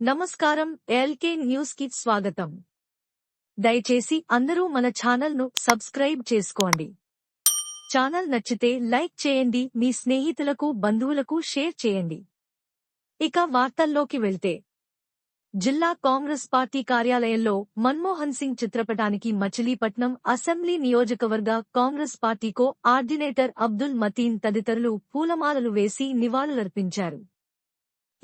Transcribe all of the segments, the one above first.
నమస్కారం ఎల్కే న్యూస్కి స్వాగతం. దయచేసి అందరూ మన ఛానల్ను సబ్స్క్రైబ్ చేసుకోండి. ఛానల్ నచ్చితే లైక్ చేయండి మీ స్నేహితులకు బంధువులకు షేర్ చేయండి. ఇక వార్తల్లోకి వెళ్తే. జిల్లా కాంగ్రెస్ పార్టీ కార్యాలయంలో మన్మోహన్ సింగ్ చిత్రపటానికి మచిలీపట్నం అసెంబ్లీ నియోజకవర్గ కాంగ్రెస్ పార్టీకో ఆర్డినేటర్ అబ్దుల్ మతీన్ తదితరులు పూలమాలలు వేసి నివాళులర్పించారు.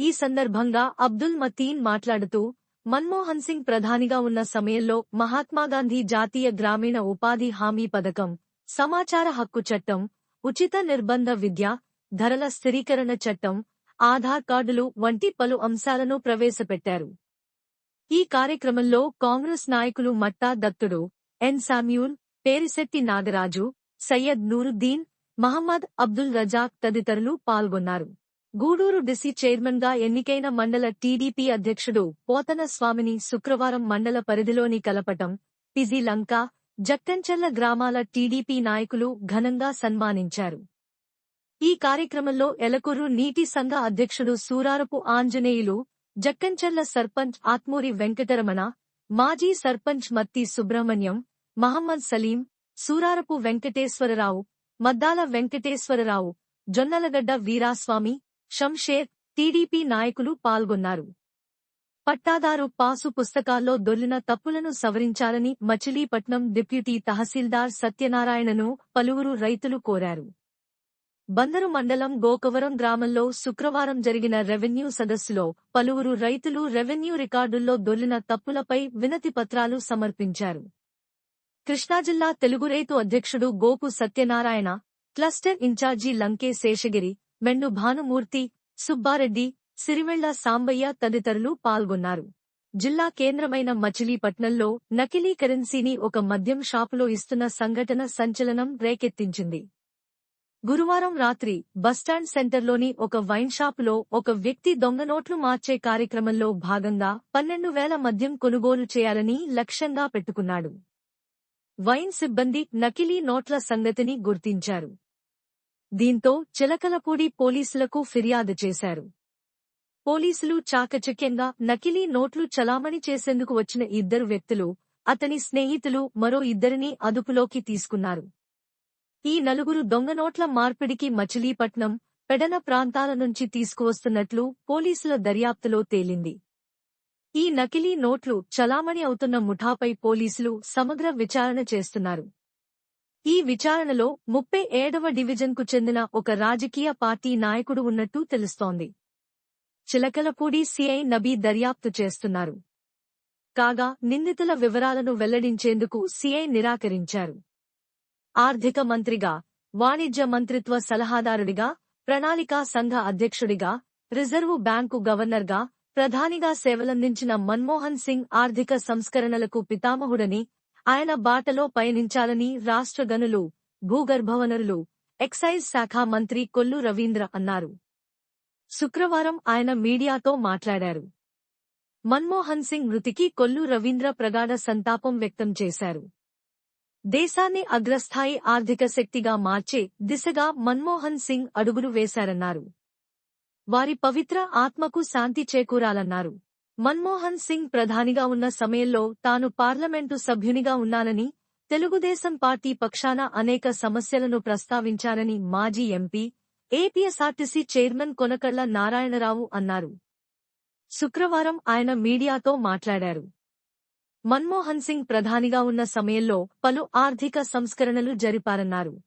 ఈ సందర్భంగా అబ్దుల్ మతీన్ మాట్లాడుతూ మన్మోహన్ సింగ్ ప్రధానిగా ఉన్న సమయంలో మహాత్మాగాంధీ జాతీయ గ్రామీణ ఉపాధి హామీ పథకం సమాచార హక్కు చట్టం ఉచిత నిర్బంధ విద్య ధరల స్థిరీకరణ చట్టం ఆధార్ కార్డులు వంటి పలు అంశాలను ప్రవేశపెట్టారు. ఈ కార్యక్రమంలో కాంగ్రెస్ నాయకులు మట్టా దత్తుడు ఎన్ సామ్యూల్ పేరిశెట్టి నాగరాజు సయ్యద్ నూరుద్దీన్ మహమ్మద్ అబ్దుల్ రజాక్ తదితరులు పాల్గొన్నారు. గూడూరు డిసి చైర్మన్గా ఎన్నికైన మండల టీడీపీ అధ్యక్షుడు పోతన స్వామిని శుక్రవారం మండల పరిధిలోని కలపటం పిజి లంక జక్కంచెల్ల గ్రామాల టీడీపీ నాయకులు ఘనంగా సన్మానించారు. ఈ కార్యక్రమంలో ఎలకూరు నీటి సంఘ అధ్యక్షుడు సూరారపు ఆంజనేయులు జక్కంచెల్ల సర్పంచ్ ఆత్మూరి వెంకటరమణ మాజీ సర్పంచ్ మత్తి సుబ్రహ్మణ్యం మహమ్మద్ సలీం సూరారపు వెంకటేశ్వరరావు మద్దాల వెంకటేశ్వరరావు జొన్నలగడ్డ వీరాస్వామి షంషేర్ టీడీపీ నాయకులు పాల్గొన్నారు. పట్టాదారు పాసు పుస్తకాల్లో దొర్లిన తప్పులను సవరించాలని మచిలీపట్నం డిప్యూటీ తహసీల్దార్ సత్యనారాయణను పలువురు రైతులు కోరారు. బందరు మండలం గోకవరం గ్రామంలో శుక్రవారం జరిగిన రెవెన్యూ సదస్సులో పలువురు రైతులు రెవెన్యూ రికార్డుల్లో దొర్లిన తప్పులపై వినతి పత్రాలు సమర్పించారు. కృష్ణాజిల్లా తెలుగు రైతు అధ్యక్షుడు గోపు సత్యనారాయణ క్లస్టర్ ఇన్ఛార్జి లంకే శేషగిరి మెండు భానుమూర్తి సుబ్బారెడ్డి సిరివెళ్ళ సాంబయ్య తదితరులు పాల్గొన్నారు. జిల్లా కేంద్రమైన మచిలీపట్నంలో నకిలీ కరెన్సీని ఒక మద్యం షాపులో ఇస్తున్న సంఘటన సంచలనం రేకెత్తించింది. గురువారం రాత్రి బస్టాండ్ సెంటర్లోని ఒక వైన్ షాపులో ఒక వ్యక్తి దొంగ నోట్లు మార్చే కార్యక్రమంలో భాగంగా పన్నెండు వేల మద్యం కొనుగోలు చేయాలని లక్ష్యంగా పెట్టుకున్నాడు. వైన్ సిబ్బంది నకిలీ నోట్ల సంగతిని గుర్తించారు. దీంతో చిలకలపూడి పోలీసులకు ఫిర్యాదు చేశారు. పోలీసులు చాకచక్యంగా నకిలీ నోట్లు చలామణి చేసేందుకు వచ్చిన ఇద్దరు వ్యక్తులు అతని స్నేహితులు మరో ఇద్దరిని అదుపులోకి తీసుకున్నారు. ఈ నలుగురు దొంగ నోట్ల మార్పిడికి మచిలీపట్నం పెడన ప్రాంతాల నుంచి తీసుకువస్తున్నట్లు పోలీసుల దర్యాప్తులో తేలింది. ఈ నకిలీ నోట్లు చలామణి అవుతున్న ముఠాపై పోలీసులు సమగ్ర విచారణ చేస్తున్నారు. ఈ విచారణలో ముప్పై ఏడవ డివిజన్కు చెందిన ఒక రాజకీయ పార్టీ నాయకుడు ఉన్నట్టు తెలుస్తోంది. చిలకలపూడి సిఐ నబీ దర్యాప్తు చేస్తున్నారు. కాగా నిందితుల వివరాలను వెల్లడించేందుకు సిఐ నిరాకరించారు. ఆర్థిక మంత్రిగా వాణిజ్య మంత్రిత్వ సలహాదారుడిగా ప్రణాళికా సంఘ అధ్యక్షుడిగా రిజర్వు బ్యాంకు గవర్నర్గా ప్రధానిగా సేవలందించిన మన్మోహన్ సింగ్ ఆర్థిక సంస్కరణలకు పితామహుడని ఆయన బాటలో పయనించాలని రాష్ట్ర గనులు భూగర్భవనరులు ఎక్సైజ్ శాఖ మంత్రి కొల్లు రవీంద్ర అన్నారు. శుక్రవారం ఆయన మీడియాతో మాట్లాడారు. మన్మోహన్ సింగ్ మృతికి కొల్లు రవీంద్ర ప్రగాఢ సంతాపం వ్యక్తం చేశారు. దేశాన్ని అగ్రస్థాయి ఆర్థిక శక్తిగా మార్చే దిశగా మన్మోహన్ సింగ్ అడుగులు వేశారన్నారు. వారి పవిత్ర ఆత్మకు శాంతి చేకూరాలన్నారు. మన్మోహన్ సింగ్ ప్రధానిగా ఉన్న సమయంలో తాను పార్లమెంటు సభ్యునిగా ఉన్నానని తెలుగుదేశం పార్టీ పక్షాన అనేక సమస్యలను ప్రస్తావించారని మాజీ MP APSRTC chairman Konakalla Narayanarao అన్నారు. శుక్రవారం ఆయన మీడియాతో మాట్లాడారు. మన్మోహన్ సింగ్ ప్రధానిగా ఉన్న సమయంలో పలు ఆర్థిక సంస్కరణలు జరిపారన్నారు.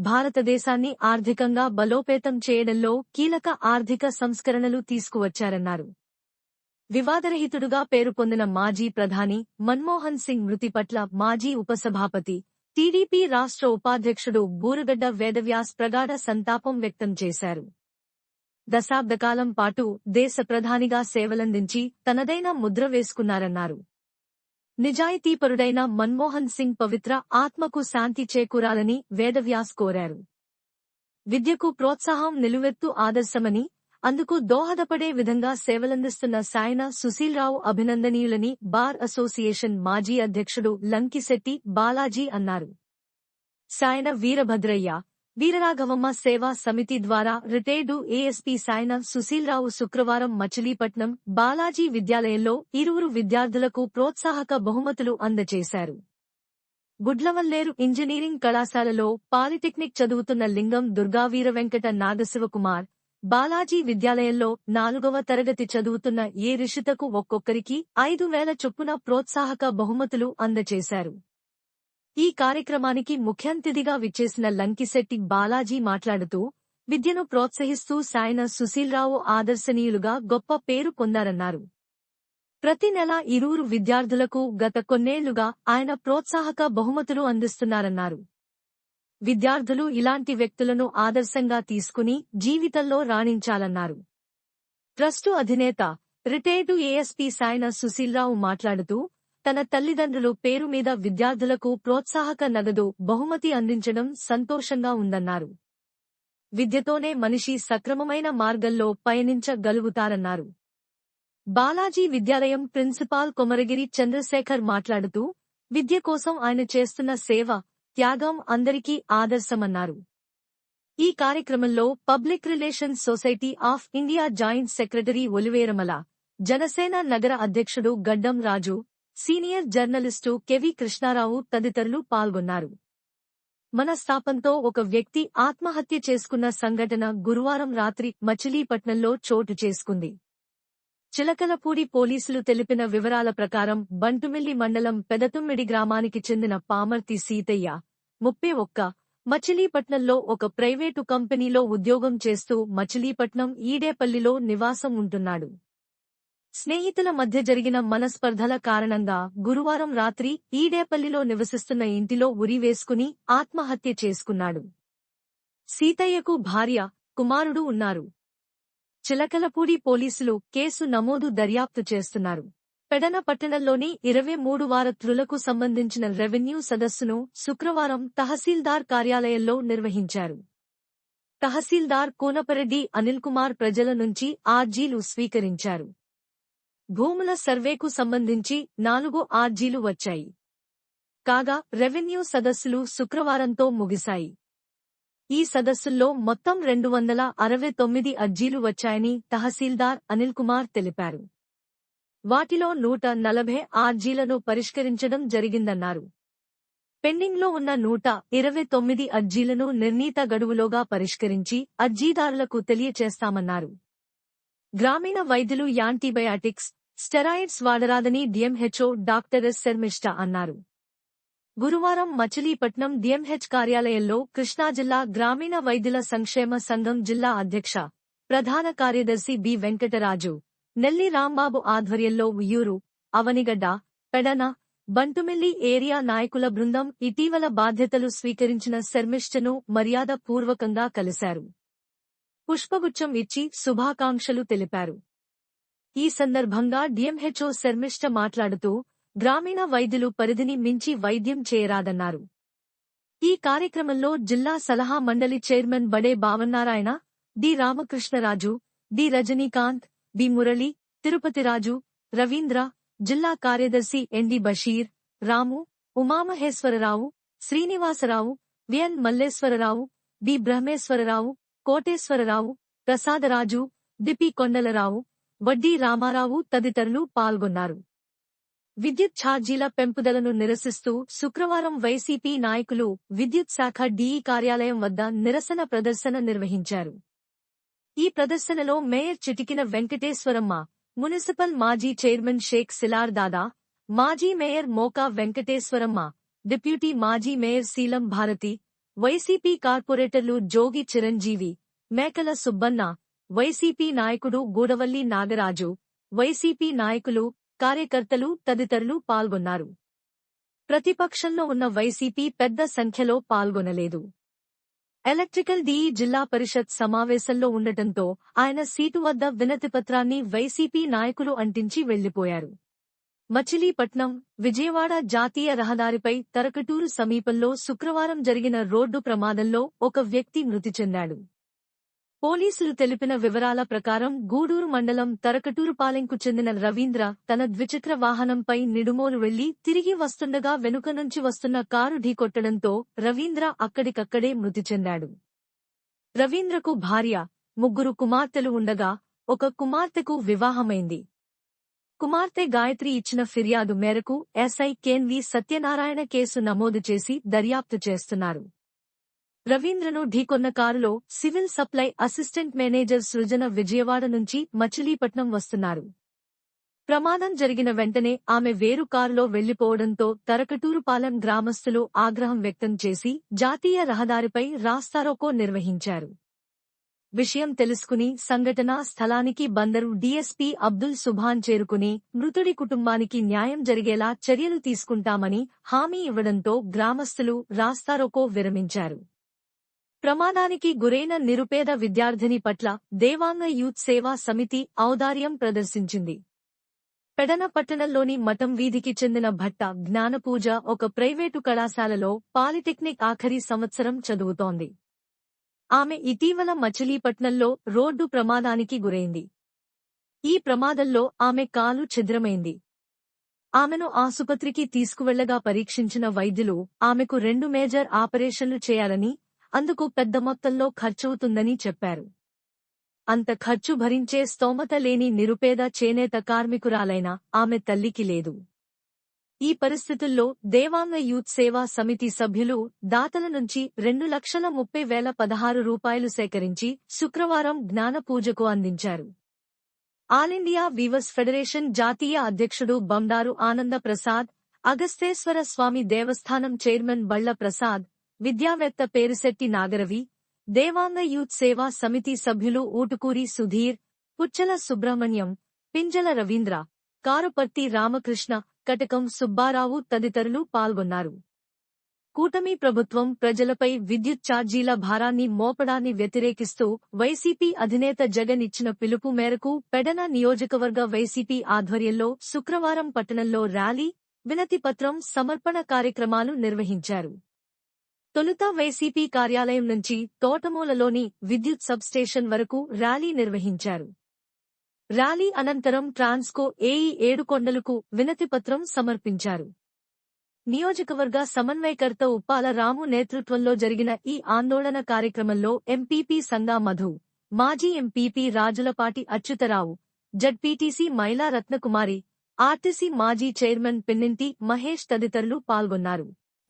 భారతదేశాన్ని ఆర్థికంగా బలోపేతం చేయడంలో కీలక ఆర్థిక సంస్కరణలు తీసుకువచ్చారన్నారు. వివాదరహితుడుగా పేరు పొందిన మాజీ ప్రధాని మన్మోహన్ సింగ్ మృతి పట్ల మాజీ ఉపసభాపతి టీడీపీ రాష్ట్ర ఉపాధ్యక్షుడు బూరుగడ్డ వేదవ్యాస్ ప్రగాఢ సంతాపం వ్యక్తం చేశారు. దశాబ్దకాలం పాటు దేశ ప్రధానిగా సేవలందించి తనదైన ముద్ర వేసుకున్నారన్నారు. నిజాయితీపరుడైన మన్మోహన్ సింగ్ పవిత్ర ఆత్మకు శాంతి చేకూరాలని వేదవ్యాస్ కోరారు. విద్యకు ప్రోత్సాహం నిలువెత్తు ఆదర్శమని అందుకు దోహదపడే విధంగా సేవలందిస్తున్న సాయన సుశీల్రావు అభినందనీయులని బార్ అసోసియేషన్ మాజీ అధ్యక్షుడు లంకిశెట్టి బాలాజీ అన్నారు. సాయన వీరభద్రయ్య వీరరాఘవమ్మ సేవా సమితి ద్వారా రిటైర్డు ఏఎస్పీ సాయన సుశీల్రావు శుక్రవారం మచిలీపట్నం బాలాజీ విద్యాలయంలో ఇరువురు విద్యార్థులకు ప్రోత్సాహక బహుమతులు అందజేశారు. గుడ్లవల్లేరు ఇంజనీరింగ్ కళాశాలలో పాలిటెక్నిక్ చదువుతున్న లింగం దుర్గావీర వెంకట నాగశివకుమార్ బాలాజీ విద్యాలయంలో నాలుగవ తరగతి చదువుతున్న ఏ రిషితకు ఒక్కొక్కరికి ఐదు వేల చొప్పున ప్రోత్సాహక బహుమతులు అందజేశారు ఈ కార్యక్రమానికి ముఖ్యంతిథిగా విచ్చేసిన లంకిశెట్టి బాలాజీ మాట్లాడుతూ విద్యను ప్రోత్సహిస్తూ సాయన సుశీల్రావు ఆదర్శనీయులుగా గొప్ప పేరు పొందారన్నారు. ప్రతి నెల ఇరువురు విద్యార్థులకు గత కొన్నేళ్ళుగా ఆయన ప్రోత్సాహక బహుమతులు అందిస్తున్నారన్నారు. విద్యార్థులు ఇలాంటి వ్యక్తులను ఆదర్శంగా తీసుకుని జీవితంలో రాణించాలన్నారు. ట్రస్టు అధినేత రిటైర్డు ఏఎస్పీ సాయన సుశీల్రావు మాట్లాడుతూ తన తల్లిదండ్రులు పేరు మీద విద్యార్థులకు ప్రోత్సాహక నగదు బహుమతి అందించడం సంతోషంగా ఉందన్నారు. విద్యతోనే మనిషి సక్రమమైన మార్గంలో పయనించగలుగుతారన్నారు. బాలాజీ విద్యాలయం ప్రిన్సిపాల్ కొమరగిరి చంద్రశేఖర్ మాట్లాడుతూ విద్య కోసం ఆయన చేస్తున్న సేవ త్యాగం అందరికీ ఆదర్శమన్నారు. ఈ కార్యక్రమంలో public relations society of India joint secretary Oliveramala Janasena నగర అధ్యక్షుడు Gaddam Raju senior journalist KV Krishnarao తదితరులు పాల్గొన్నారు. మనస్తాపంతో ఒక వ్యక్తి ఆత్మహత్య చేసుకున్న సంఘటన గురువారం రాత్రి మచిలీపట్నంలో చోటు చేసుకుంది. చిలకలపూడి పోలీసులు తెలిపిన వివరాల ప్రకారం బంటుమిల్లి మండలం పెదతుమ్మిడి గ్రామానికి చెందిన పామర్తి సీతయ్య ముప్పై ఒక్క మచిలీపట్నంలో ఒక ప్రైవేటు కంపెనీలో ఉద్యోగం చేస్తూ మచిలీపట్నం ఈడేపల్లిలో నివాసం ఉంటున్నాడు. స్నేహితుల మధ్య జరిగిన మనస్పర్ధల కారణంగా గురువారం రాత్రి ఈడేపల్లిలో నివసిస్తున్న ఇంటిలో ఉరివేసుకుని ఆత్మహత్య చేసుకున్నాడు. సీతయ్యకు భార్య కుమారుడు ఉన్నారు. చిలకలపూడి పోలీసులు కేసు నమోదు దర్యాప్తు చేస్తున్నారు. పెడన పట్టణంలోని ఇరవై మూడు వారత్రులకు సంబంధించిన రెవెన్యూ సదస్సును శుక్రవారం తహసీల్దార్ కార్యాలయంలో నిర్వహించారు. తహసీల్దార్ కూనపరెడ్డి అనిల్ కుమార్ ప్రజల నుంచి ఆర్జీలు స్వీకరించారు. భూముల సర్వేకు సంబంధించి నాలుగు ఆర్జీలు వచ్చాయి. కాగా రెవెన్యూ సదస్సులు శుక్రవారంతో ముగిశాయి. ఈ సదస్సుల్లో మొత్తం రెండు వందల అరవై తొమ్మిది అర్జీలు వచ్చాయని తహసీల్దార్ అనిల్ కుమార్ తెలిపారు. వాటిలో నూట నలభై ఆర్జీలను పరిష్కరించడం జరిగిందన్నారు. పెండింగ్లో ఉన్న నూట ఇరవై తొమ్మిది అర్జీలను నిర్ణీత గడువులోగా పరిష్కరించి అర్జీదారులకు తెలియచేస్తామన్నారు. గ్రామీణ వైద్యులు యాంటీబయాటిక్స్ స్టెరాయిడ్స్ వాడరాదని డిఎంహెచ్ఓ డాక్టర్ ఎస్ శర్మిష్ట అన్నారు. గురువారం మచిలీపట్నం డిఎంహెచ్ కార్యాలయంలో కృష్ణా జిల్లా గ్రామీణ వైద్యుల సంక్షేమ సంఘం జిల్లా అధ్యక్ష ప్రధాన కార్యదర్శి బి వెంకటరాజు నెల్లి రాంబాబు ఆధ్వర్యంలో ఉయ్యూరు అవనిగడ్డ పెడన బంటుమిల్లి ఏరియా నాయకుల బృందం ఇటీవల బాధ్యతలు స్వీకరించిన శర్మిష్టను మర్యాద పూర్వకంగా కలిశారు. పుష్పగుచ్చం ఇచ్చి శుభాకాంక్షలు తెలిపారు. ఈ సందర్భంగా డిఎంహెచ్ఓ శర్మిష్ఠ మాట్లాడుతూ గ్రామీణ వైద్యులు పరిధిని మించి వైద్యం చేయరాదన్నారు. ఈ కార్యక్రమంలో జిల్లా సలహా మండలి chairman Bade Bhavannarayana D Ramakrishnaraju D Rajinikanth B Murali Tirupatiraju Ravindra జిల్లా కార్యదర్శి ND Basheer Ramu Umamaheswararao Srinivasarao VN Malleswararao B Brahmeswararao Koteswararao Prasadaraju DP Kondalarao Vaddi Ramarao తదితరులు పాల్గొన్నారు. విద్యుత్ ఛార్జీల పెంపుదలను నిరసిస్తూ శుక్రవారం వైసీపీ నాయకులు విద్యుత్ శాఖ డీఈ కార్యాలయం వద్ద నిరసన ప్రదర్శన నిర్వహించారు. ఈ ప్రదర్శనలో మేయర్ చిటికిన వెంకటేశ్వరమ్మ మున్సిపల్ మాజీ చైర్మన్ షేక్ సిలార్ దాదా మాజీ మేయర్ మోకా వెంకటేశ్వరమ్మ డిప్యూటీ మాజీ మేయర్ శీలం భారతి వైసీపీ కార్పొరేటర్లు జోగి చిరంజీవి మేకల సుబ్బన్న వైసీపీ నాయకుడు గూడవల్లి నాగరాజు వైసీపీ నాయకులు కార్యకర్తలు తదితరులు పాల్గొన్నారు. ప్రతిపక్షంలో ఉన్న వైసీపీ పెద్ద సంఖ్యలో పాల్గొనలేదు. ఎలక్ట్రికల్ డిఈ జిల్లా పరిషత్ సమావేశంలో ఉండటంతో ఆయన సీటు వద్ద వినతిపత్రాన్ని వైసీపీ నాయకులు అంటించి వెళ్ళిపోయారు. మచిలీపట్నం విజయవాడ జాతీయ రహదారిపై తరకటూరు సమీపంలో శుక్రవారం జరిగిన రోడ్డు ప్రమాదంలో ఒక వ్యక్తి మృతి చెందాడు. పోలీసులు తెలిపిన వివరాల ప్రకారం గూడూరు మండలం తరకటూరుపాలెంకు చెందిన రవీంద్ర తన ద్విచక్ర వాహనంపై నిడుమోలు వెళ్ళి తిరిగి వస్తుండగా వెనుక నుంచి వస్తున్న కారు ఢీకొట్టడంతో రవీంద్ర అక్కడికక్కడే మృతి చెందాడు. రవీంద్రకు భార్య ముగ్గురు కుమార్తెలు ఉండగా ఒక కుమార్తెకు వివాహమైంది. కుమార్తె గాయత్రి ఇచ్చిన ఫిర్యాదు మేరకు ఎస్ఐ కేన్వి సత్యనారాయణ కేసు నమోదు చేసి దర్యాప్తు చేస్తున్నారు. రవీంద్రను ఢీకొన్న కారులో civil supply assistant manager Srujana Vijayawada నుంచి మచిలీపట్నం వస్తున్నారు. ప్రమాదం జరిగిన వెంటనే ఆమె వేరు కారులో వెళ్ళిపోవడంతో తరకటూరుపాలెం గ్రామస్తులు ఆగ్రహం వ్యక్తం చేసి జాతీయ రహదారిపై రాస్తారోకో నిర్వహించారు. విషయం తెలుసుకుని సంఘటనా స్థలానికి బందరు డీఎస్పీ అబ్దుల్ సుభాన్ చేరుకుని మృతుడి కుటుంబానికి న్యాయం జరిగేలా చర్యలు తీసుకుంటామని హామీ ఇవ్వడంతో గ్రామస్తులు రాస్తారోకో విరమించారు. ప్రమాదానికి గురైన నిరుపేద విద్యార్థిని పట్ల దేవాంగ యూత్ సేవా సమితి ఔదార్యం ప్రదర్శించింది. పెడన పట్టణంలోని మఠం వీధికి చెందిన భట్ట జ్ఞానపూజ ఒక ప్రైవేటు కళాశాలలో పాలిటెక్నిక్ ఆఖరి సంవత్సరం చదువుతోంది. ఆమె ఇటీవల మచిలీపట్నంలో రోడ్డు ప్రమాదానికి గురైంది. ఈ ప్రమాదంలో ఆమె కాలు ఛిద్రమైంది. ఆమెను ఆసుపత్రికి తీసుకువెళ్ళగా పరీక్షించిన వైద్యులు ఆమెకు రెండు మేజర్ ఆపరేషన్లు చేయాలని అందుకు పెద్ద మొత్తంలో ఖర్చవుతుందని చెప్పారు. అంత ఖర్చు భరించే స్తోమత లేని నిరుపేద చేనేత కార్మికురాలైన ఆమె తల్లికి లేదు. ఈ పరిస్థితుల్లో దేవాంగ యూత్ సేవా సమితి సభ్యులు దాతల నుంచి రెండు లక్షల ముప్పై వేల పదహారు రూపాయలు సేకరించి శుక్రవారం జ్ఞానపూజకు అందించారు. ఆలిండియా వీవర్స్ ఫెడరేషన్ జాతీయ అధ్యక్షుడు బండారు ఆనంద ప్రసాద్ అగస్తేశ్వర స్వామి దేవస్థానం చైర్మన్ బళ్ళ ప్రసాద్ విద్యావేత్త పేరుశెట్టి నాగరవి దేవాంగ యూత్ సేవా సమితి సభ్యులు ఊటుకూరి సుధీర్ పుచ్చల సుబ్రహ్మణ్యం పింజల రవీంద్ర కారుపర్తి రామకృష్ణ కటకం సుబ్బారావు తదితరులు పాల్గొన్నారు. కూటమి ప్రభుత్వం ప్రజలపై విద్యుత్ ఛార్జీల భారాన్ని మోపడాన్ని వ్యతిరేకిస్తూ వైసీపీ అధినేత జగన్ ఇచ్చిన పిలుపు మేరకు పెడన నియోజకవర్గ వైసీపీ ఆధ్వర్యంలో శుక్రవారం పట్టణంలో ర్యాలీ వినతిపత్రం సమర్పణ కార్యక్రమాలు నిర్వహించారు. తొలుత వైసీపీ కార్యాలయం నుంచి తోటమూలలోని విద్యుత్ సబ్స్టేషన్ వరకు ర్యాలీ నిర్వహించారు. ర్యాలీ అనంతరం ట్రాన్స్కో ఏఈ ఏడుకొండలకు వినతిపత్రం సమర్పించారు. నియోజకవర్గ సమన్వయకర్త ఉప్పాల రాము నేతృత్వంలో జరిగిన ఈ ఆందోళన కార్యక్రమంలో ఎంపీపీ సంగా మధు మాజీ ఎంపీపీ రాజులపాటి అచ్యుతరావు జడ్పీటీసీ మహిళా రత్నకుమారి ఆర్టీసీ మాజీ చైర్మన్ పిన్నింటి మహేష్ తదితరులు పాల్గొన్నారు.